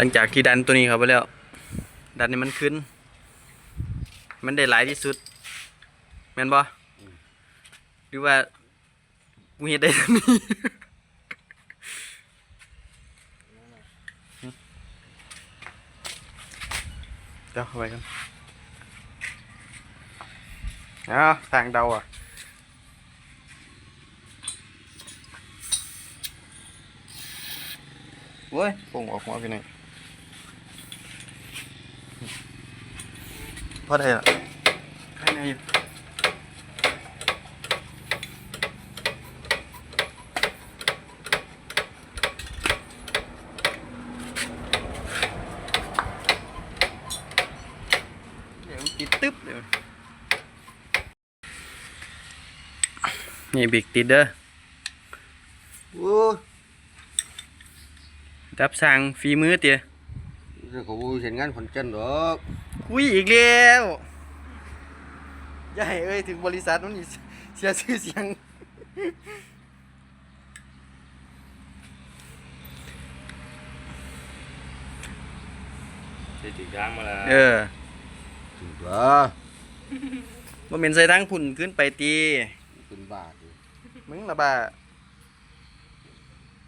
หลังจากที่ดันตัวนี้เข้าไปแล้ว ดันนี่มันขึ้น มันได้หลายที่สุดแม่นบ่หรือว่ากูเฮ็ดได้ท่านี้เดี๋ยวเอาไว้กันอ้าวทางเดาอะโว้ยปุ่งออกหัวไปไหน อยพอได้ละข้างในอยู่เเดี๋ยวนี่บิ๊กติดเด้อโอ้ยรับสั่งฝีมือเตี๋ยเรื่องของกูเห็นงานขอนแก่นดอกคุยอีกแล้วอย่าให้เอ้ยถึงบริษัทมันนี่เสียชื่อเสียงสิถึงทางมาแล้วเออถึงตัวบ่เป็นใส่ทั้งพุ่นขึ้นไปตีเป็นบาทอยู่มึงละบ่า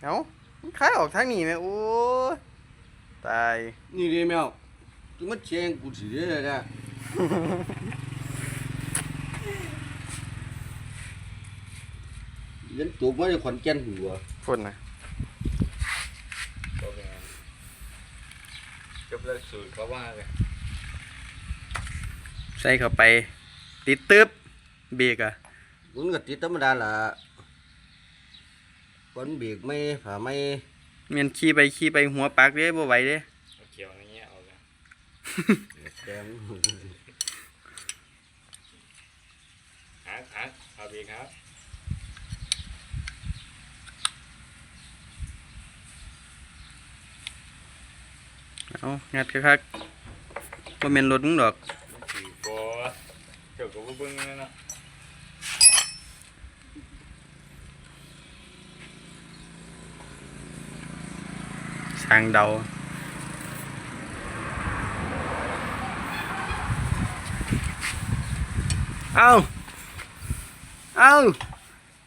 เอ้ามันคายออกทางนี้แม่โอ้ย ตาย นี่ดิแมวจึงมาเชียงกูสิเด้อนะเรียันจบมาจากขอนแก่นหัวพุ่นนะจบหลักสูตรเขาว่าเลยใส่เข้าไป ติดตึ๊บเบรกอะมันก็ติดธรรมดาล่ะฝนเบรกไม่ผ่าไม่ เมียนขี่ไปขี่ไปหัวปากเด้บ่ไหวเด้เอาเขียวอย่างเงี้ยเอาเลยแต้มฮักฮักเอาบีครับเอางัดคักๆบ่แม่นรถมึงดอกมันสี่โบเจ้าก็บ่เบิ่งเลยเนาะ ทางเดา เอาเอา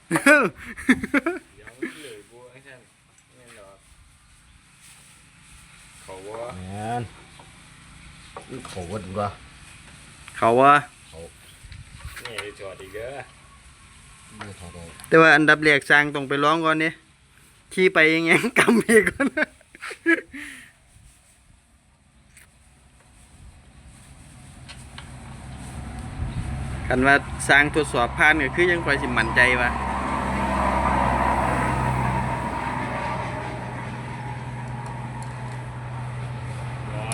เดี๋ยวมันเลยบัวไอ้ท่านแม่นดอกเขาว่าแมนมันเขาวัดวะเขาว่านี่ได้จอดอีกเด้อไม่เขาดอกแต่ว่าอันดับแรกสร้างต้องไปร้องก่อนนี่ขี่ไปยังไงกำเบรกก่อนนะ กันว่าสร้างทดสอบผ่านก็คือยังคอยสิมั่นใจว่ารอ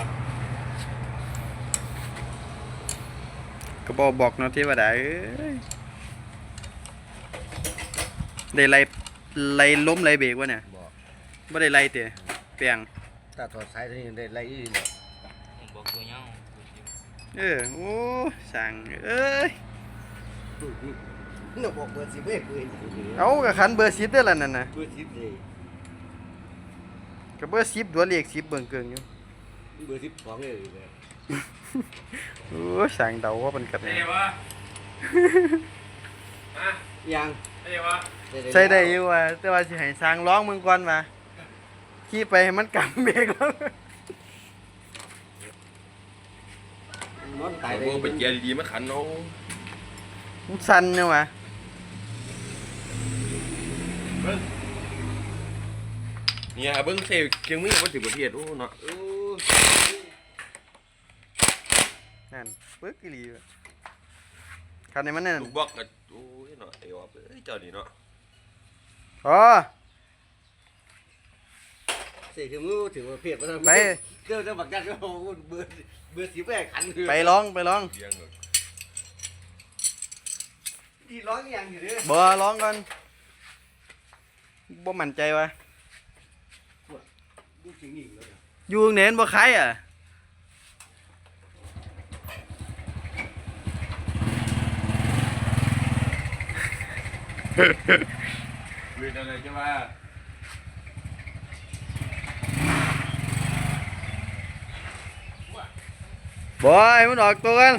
ก็บอกบอกเนาะเทวดาเอ้ยได้ไล่ไล่ล้มไล่เบรกวะเนี่ยบอกไม่ได้ไล่เตะเปียงถ้าถอดสายตัวนี้ได้ไรอีกเนี่ยผมบอกตัวเงาเออโอ้สั่งเอ้ยเนี่ยบอกเบอร์สิบเอ็ดเบอร์เอากับขันเบอร์สิบได้อละนั่นนะเบอร์สิบเลยกับเบอร์สิบตัวเลขสิบเบิ่งเกิงอยู่เบอร์สิบสองเลยเลยโอ้สั่งเดาว่ามันกัดเอ้ยวะอะยังเอ้ยวะใช่ได้อยู่ว่าแต่ว่าสิให้สร้างร้องมึงก่อนมา ขี่ไปให้มันกำเบรกแล้วนอนตายไอ้เลพวกไปเกียร์ดีๆมาขันเนาะมันสั่นเนี่ยวะเนี่ยเบิ้งเซลเชียงมือมาถึงประเทศโอ้เนาะโอ้นั่นปึ๊กอีหลีว่ะคันนี้มันนั่นลูกบอกกับโอ้ยเนาะไอ้วะเอ้ยเจ้านี่เนาะอ๋อ เสียคือมือถึงประเภทว่าไป เจ้าจะบักยัดก็เอาเบอร์เบอร์สิบแปดขันคือไปร้องไปร้องเลี้ยงเนาะที่ร้องยังอยู่เด้อบ่ร้องก่อนบ่มั่นใจวะดูจริงอีกเลยอยู่เน้นบ่คล้ายอะเรียนอะไรใช่ไหม บอยมันออกตัวกัน